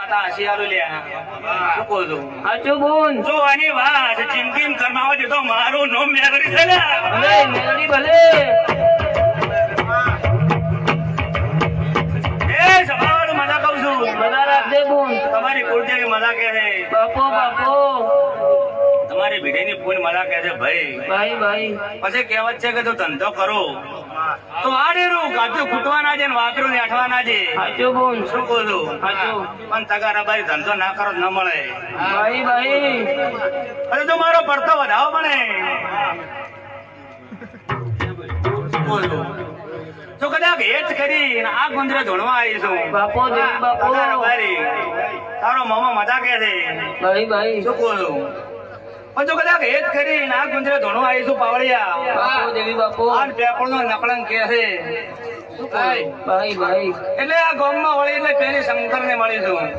માતા હશિયારો લ્યા શું કહું છું સાચું બોલ જો આની વાત જિંદગી કરમાવા દે તો મારું નોમ મેળવી છે ને. ભલે. મજા કહું છું. રાખજે બોલ તમારી કુર્તી મજા કે છે. બાપો બાપો. ભીડેની ફૂલ મજા કે છે ભાઈ. ભાઈ ભાઈ. પછી કહેવત છે કે તું ધંધો કરો તો આડેરું ગાજુ ખૂટવાના છે ને નાઠવાના છે. સાચું બોલ. શું બોલું? પણ તગારા ભાઈ ધંધો ના કરો ન મળે. ભાઈ ભાઈ. અરે તો મારો પડતો વધાવો મને. કહું? જો કદાચ હેત કરી આ ગુંદરે ધોણવા આવીશું બાપો બાપો. તારો મામા મજા કે છે? ભાઈ ભાઈ. શું કહું છું? પણ જો કદાચ હેત કરી ના ગુંજરે ધોણો આવીશું પાવળિયા. દેવી બાપો. પેપરનો નકળંક કે છે. એટલે આ ગામમાં વળી એટલે પેલી શંકર ને મળીશું.